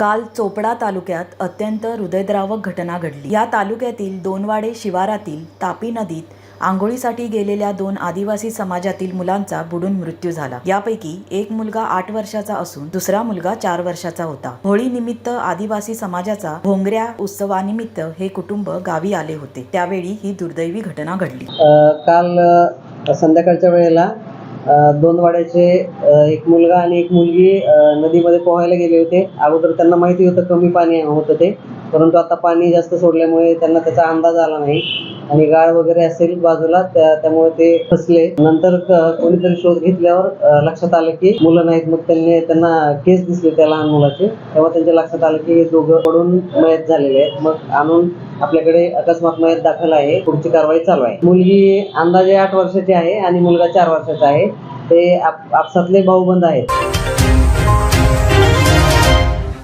काल चोपडा तालुक्यात अत्यंत हृदयद्रावक घटना घडली. या तालुक्यातील दोनवाडे शिवारातील तापी नदीत आंघोळीसाठी गेलेल्या दोन आदिवासी समाजातील मुलांचा बुडून मृत्यू झाला. यापैकी एक मुलगा आठ वर्षाचा असून दुसरा मुलगा चार वर्षाचा होता. होळी निमित्त आदिवासी समाजाचा भोंगऱ्या उत्सवानिमित्त हे कुटुंब गावी आले होते. त्यावेळी ही दुर्दैवी घटना घडली. काल संध्याकाळच्या वेळेला दोन वाड्याचे एक मुलगा आणि एक मुलगी नदीमध्ये पोहायला गेले होते. अगोदर त्यांना माहिती होतं कमी पाणी होतं ते. परंतु आता पाणी जास्त सोडल्यामुळे त्यांना त्याचा अंदाज आला नाही. आणि गाळ वगैरे असेल बाजूला त्यामुळे ते फसले. नंतर कोणीतरी शोध घेतल्यावर लक्षात आलं की मुलं नाहीत. मग त्यांनी त्यांना केस दिसले त्या लहान मुलाचे. तेव्हा त्यांच्या लक्षात आलं की हे दोघं पडून मयत झालेले आहेत. मग आणून आपल्याकडे अकस्मात मयत दाखल आहे. पुढची कारवाई चालू आहे. मुलगी अंदाजे आठ वर्षाची आहे आणि मुलगा चार वर्षाचा आहे. ते आप आपसातले भाऊबंद आहेत.